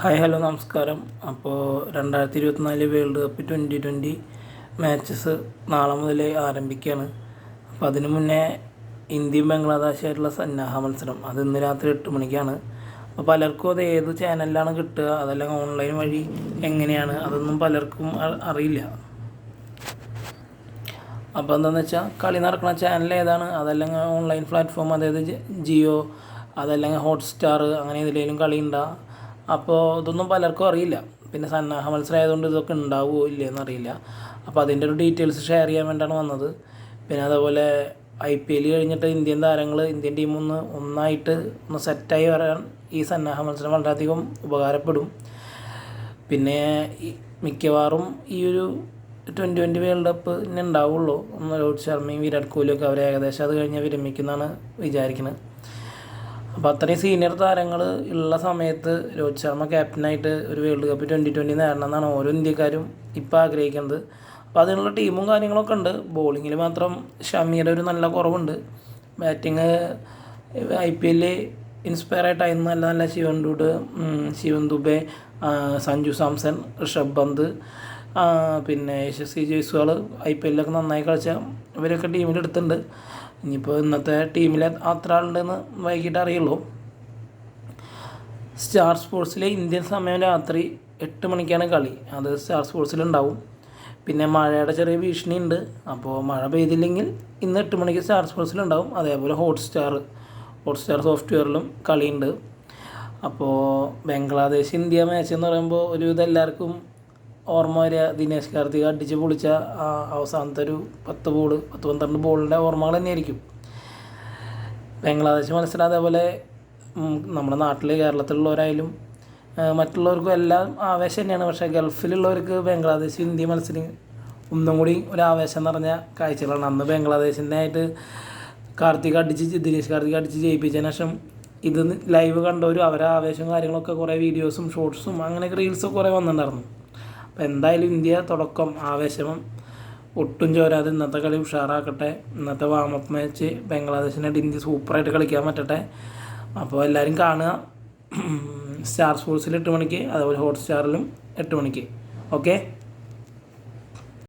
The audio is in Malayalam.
ഹായ് ഹലോ നമസ്കാരം. അപ്പോൾ രണ്ടായിരത്തി ഇരുപത്തിനാല് world cup twenty twenty matches നാളെ മുതൽ ആരംഭിക്കുകയാണ്. അപ്പോൾ അതിനു മുന്നേ ഇന്ത്യയും ബംഗ്ലാദേശായിട്ടുള്ള സന്നാഹ മത്സരം. അത് ഇന്ന് രാത്രി എട്ട് മണിക്കാണ്. അപ്പോൾ പലർക്കും അത് ഏത് ചാനലിലാണ് കിട്ടുക അതെല്ലാം ഓൺലൈൻ വഴി എങ്ങനെയാണ് അതൊന്നും പലർക്കും അറിയില്ല. അപ്പോൾ എന്താണെന്ന് വെച്ചാൽ കളി നടക്കുന്ന ചാനൽ ഏതാണ് അതല്ലെങ്കിൽ ഓൺലൈൻ പ്ലാറ്റ്ഫോം അതായത് ജിയോ അതല്ലെങ്കിൽ ഹോട്ട്സ്റ്റാർ അങ്ങനെ ഇതിലേലും കളി ഉണ്ടാ അപ്പോൾ ഇതൊന്നും പലർക്കും അറിയില്ല. പിന്നെ സന്നാഹ മത്സരം ആയതുകൊണ്ട് ഇതൊക്കെ ഉണ്ടാവുമോ ഇല്ലയെന്ന് അറിയില്ല. അപ്പോൾ അതിന്റെ ഒരു ഡീറ്റെയിൽസ് ഷെയർ ചെയ്യാൻ വേണ്ടിയാണ് വന്നത്. പിന്നെ അതേപോലെ ഐ പി എൽ കഴിഞ്ഞിട്ട് ഇന്ത്യൻ താരങ്ങൾ ഇന്ത്യൻ ടീം ഒന്ന് ഒന്നായിട്ട് ഒന്ന് സെറ്റായി വരാൻ ഈ സന്നാഹ മത്സരം വളരെയധികം ഉപകാരപ്പെടും. പിന്നെ മിക്കവാറും ഈ ഒരു ട്വന്റി ട്വന്റി വേൾഡ് കപ്പ് ഇനി ഉണ്ടാവുള്ളൂ. ഒന്ന് രോഹിത് ശർമ്മയും വിരാട് കോഹ്ലിയൊക്കെ അവരെ ഏകദേശം അത് കഴിഞ്ഞ് വിരമിക്കുന്നതാണ് വിചാരിക്കുന്നത് അപ്പോൾ അത്രയും സീനിയർ താരങ്ങൾ ഉള്ള സമയത്ത് രോഹിത് ശർമ്മ ക്യാപ്റ്റനായിട്ട് ഒരു വേൾഡ് കപ്പ് ട്വന്റി ട്വന്റി നേടണം എന്നാണ് ഓരോ ഇന്ത്യക്കാരും ഇപ്പോൾ ആഗ്രഹിക്കുന്നത്. അപ്പോൾ അതിനുള്ള ടീമും കാര്യങ്ങളൊക്കെ ഉണ്ട്. ബോളിങ്ങിൽ മാത്രം ഷമിയുടെ ഒരു നല്ല കുറവുണ്ട്. ബാറ്റിങ് ഐ പി എല്ലിൽ ഇൻസ്പയർ ആയിട്ടായിരുന്നു നല്ല നല്ല ശിവൻ ഡൂഡ് ശിവൻ ദുബെ സഞ്ജു സാംസൺ ഋഷഭ് പന്ത് പിന്നെ യശസ്വി ജയ്സ്വാൾ ഐ പി എല്ലൊക്കെ നന്നായി കളിച്ച ഇവരൊക്കെ ടീമിലെടുത്തിട്ടുണ്ട് ഇനിയിപ്പോൾ ഇന്നത്തെ ടീമിൽ അത്ര ആളുണ്ടെന്ന് വൈകിട്ട് അറിയുള്ളൂ. സ്റ്റാർ സ്പോർട്സിലെ ഇന്ത്യൻ സമയം രാത്രി എട്ട് മണിക്കാണ് കളി. അത് സ്റ്റാർ സ്പോർട്സിലുണ്ടാവും. പിന്നെ മഴയുടെ ചെറിയ ഭീഷണി ഉണ്ട് അപ്പോൾ മഴ പെയ്തില്ലെങ്കിൽ ഇന്ന് എട്ട് മണിക്ക് സ്റ്റാർ സ്പോർട്സിലുണ്ടാവും. അതേപോലെ ഹോട്ട്സ്റ്റാർ ഹോട്ട്സ്റ്റാർ സോഫ്റ്റ്വെയറിലും കളിയുണ്ട്. അപ്പോൾ ബംഗ്ലാദേശ് ഇന്ത്യ മാച്ച് എന്ന് പറയുമ്പോൾ ഒരുവിധം എല്ലാവർക്കും ഓർമ്മ വരിക. ദിനേശ് കാർത്തിക് അടിച്ച് പൊളിച്ച ആ അവസാനത്തെ ഒരു പത്ത് ബോൾ പത്ത് പന്ത്രണ്ട് ബോളിന്റെ ഓർമ്മകൾ തന്നെയായിരിക്കും. ബംഗ്ലാദേശ് മത്സരം അതേപോലെ നമ്മുടെ നാട്ടിൽ കേരളത്തിലുള്ളവരായാലും മറ്റുള്ളവർക്കും എല്ലാം ആവേശം തന്നെയാണ്. പക്ഷേ ഗൾഫിലുള്ളവർക്ക് ബംഗ്ലാദേശ് ഇന്ത്യ മത്സരം ഒന്നും കൂടി ഒരു ആവേശം നിറഞ്ഞ കാഴ്ചകളാണ്. അന്ന് ബംഗ്ലാദേശിന്റെ ആയിട്ട് കാർത്തിക് അടിച്ച് ദിനേശ് കാർത്തിക് അടിച്ച് ജയിപ്പിച്ചതിന് ശേഷം ഇത് ലൈവ് കണ്ടവരും അവരെ ആവേശവും കാര്യങ്ങളൊക്കെ കുറേ വീഡിയോസും ഷോർട്സും അങ്ങനെയൊക്കെ റീൽസും കുറേ വന്നിട്ടുണ്ടായിരുന്നു. അപ്പോൾ എന്തായാലും ഇന്ത്യ തുടക്കം ആവേശവും ഒട്ടും ചോരാതെ ഇന്നത്തെ കളി ഉഷാറാക്കട്ടെ. ഇന്നത്തെ വാമപ്പ് മാച്ച് ബംഗ്ലാദേശിനായിട്ട് ഇന്ത്യ സൂപ്പറായിട്ട് കളിക്കാൻ പറ്റട്ടെ. അപ്പോൾ എല്ലാവരും കാണുക. സ്റ്റാർ സ്പോർട്സിൽ എട്ട് മണിക്ക് അതുപോലെ ഹോട്ട് സ്റ്റാറിലും എട്ട് മണിക്ക്. ഓക്കെ?